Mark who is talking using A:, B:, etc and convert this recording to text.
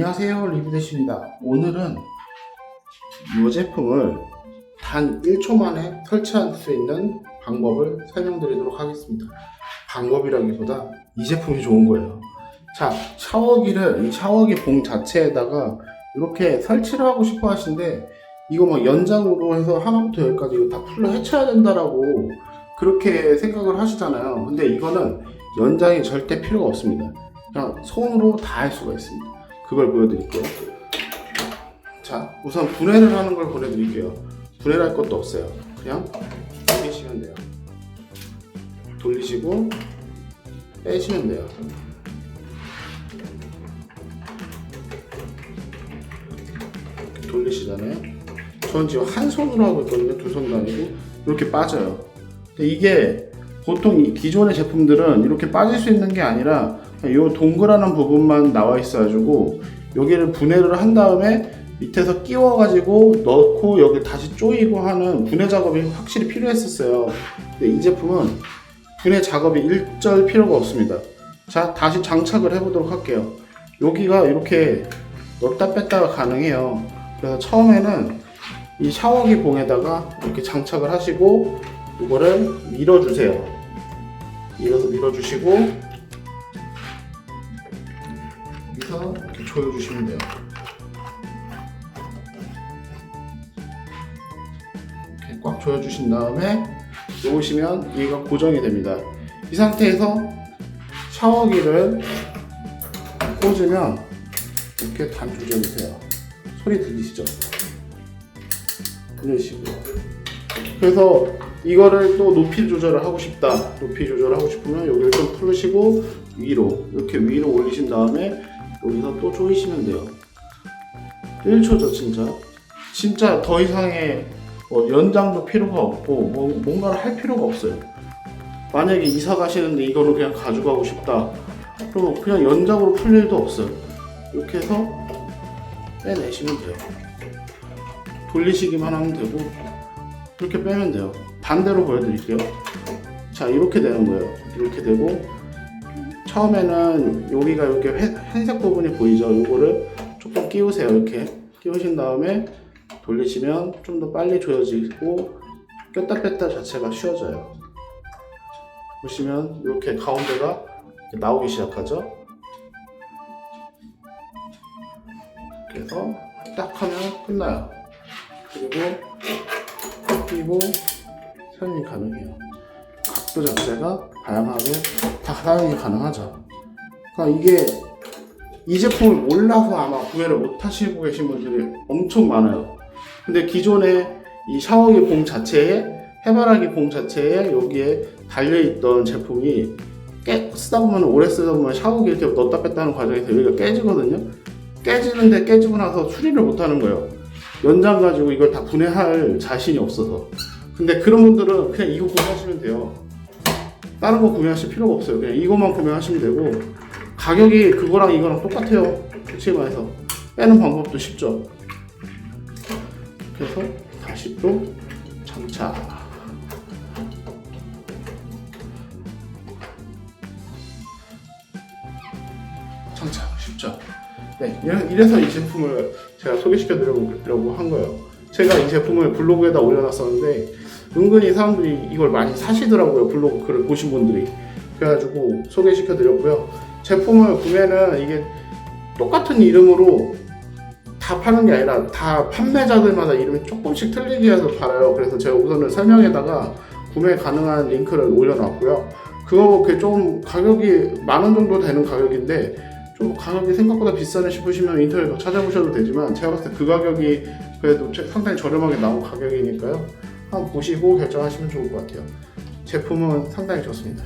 A: 안녕하세요 리뷰대시입니다. 오늘은 이 제품을 단 1초 만에 설치할 수 있는 방법을 설명드리도록 하겠습니다. 방법이라기보다 이 제품이 좋은 거예요. 자 샤워기를 이 샤워기 봉 자체에다가 이렇게 설치를 하고 싶어 하시는데 이거 막 연장으로 해서 하나부터 열까지 이거 다 풀로 해쳐야 된다라고 그렇게 생각을 하시잖아요. 근데 이거는 연장이 절대 필요가 없습니다. 그냥 손으로 다 할 수가 있습니다. 그걸 보여드릴게요. 자, 우선 분해를 하는 걸 보여드릴게요. 분해를 할 것도 없어요. 그냥 돌리시면 돼요. 돌리시고 빼시면 돼요. 돌리시잖아요. 저는 지금 한 손으로 하고 있거든요. 두 손도 아니고 이렇게 빠져요. 이게 보통 이 기존의 제품들은 이렇게 빠질 수 있는 게 아니라 이 동그라는 부분만 나와 있어가지고 여기를 분해를 한 다음에 밑에서 끼워가지고 넣고 여기 다시 조이고 하는 분해 작업이 확실히 필요했었어요. 근데 이 제품은 분해 작업이 일절 필요가 없습니다. 자, 다시 장착을 해보도록 할게요. 여기가 이렇게 넣다 뺐다가 가능해요. 그래서 처음에는 이 샤워기 봉에다가 이렇게 장착을 하시고 이거를 밀어주세요. 밀어서 밀어주시고 여기서 이렇게 조여주시면 돼요. 이렇게 꽉 조여주신 다음에 놓으시면 얘가 고정이 됩니다. 이 상태에서 샤워기를 꽂으면 이렇게 단 조져주세요. 소리 들리시죠? 이런 식으로. 그래서 이거를 또 높이 조절을 하고 싶다. 높이 조절을 하고 싶으면 여기를 좀 풀으시고 위로 이렇게 위로 올리신 다음에 여기서 또 조이시면 돼요. 1초죠 진짜. 진짜 더 이상의 뭐 연장도 필요가 없고 뭐 뭔가를 할 필요가 없어요. 만약에 이사 가시는데 이거를 그냥 가져가고 싶다. 그러면 그냥 연장으로 풀 일도 없어요. 이렇게 해서 빼내시면 돼요. 돌리시기만 하면 되고 이렇게 빼면 돼요. 반대로 보여드릴게요. 자, 이렇게 되는 거예요. 이렇게 되고, 처음에는 여기가 이렇게 회, 흰색 부분이 보이죠? 이거를 조금 끼우세요. 이렇게. 끼우신 다음에 돌리시면 좀 더 빨리 조여지고, 꼈다 뺐다 자체가 쉬워져요. 보시면 이렇게 가운데가 이렇게 나오기 시작하죠? 그래서 딱 하면 끝나요. 그리고 끼고 사용이 가능해요. 각도 자체가 다양하게 다 사용이 가능하죠. 그러니까 이게 이 제품을 몰라서 아마 구매를 못 하시고 계신 분들이 엄청 많아요. 근데 기존에 이 샤워기 봉 자체에 해바라기 봉 자체에 여기에 달려있던 제품이 깨, 쓰다 보면 오래 쓰다 보면 샤워기 이렇게 넣었다 뺐다 하는 과정에서 여기가 깨지거든요. 깨지는데 깨지고 나서 수리를 못 하는 거예요. 연장 가지고 이걸 다 분해할 자신이 없어서. 근데 그런 분들은 그냥 이거 구매하시면 돼요. 다른 거 구매하실 필요가 없어요. 그냥 이것만 구매하시면 되고 가격이 그거랑 이거랑 똑같아요. 솔직히 말해서 빼는 방법도 쉽죠. 그래서 다시 또 장착. 장착 쉽죠. 네, 이래- 이래서 이 제품을 제가 소개시켜 드리려고 한 거예요. 제가 이 제품을 블로그에다 올려놨었는데 은근히 사람들이 이걸 많이 사시더라고요. 블로그 글을 보신 분들이. 그래가지고 소개시켜 드렸고요. 제품을 구매는 이게 똑같은 이름으로 다 파는 게 아니라 다 판매자들마다 이름이 조금씩 틀리게 해서 팔아요. 그래서 제가 우선은 설명에다가 구매 가능한 링크를 올려놨고요. 그거 그좀 가격이 만 원 정도 되는 가격인데 좀 가격이 생각보다 비싸네 싶으시면 인터넷 찾아보셔도 되지만 제가 봤을 때 그 가격이 그래도 최- 상당히 저렴하게 나온 가격이니까요. 한번 보시고 결정하시면 좋을 것 같아요. 제품은 상당히 좋습니다.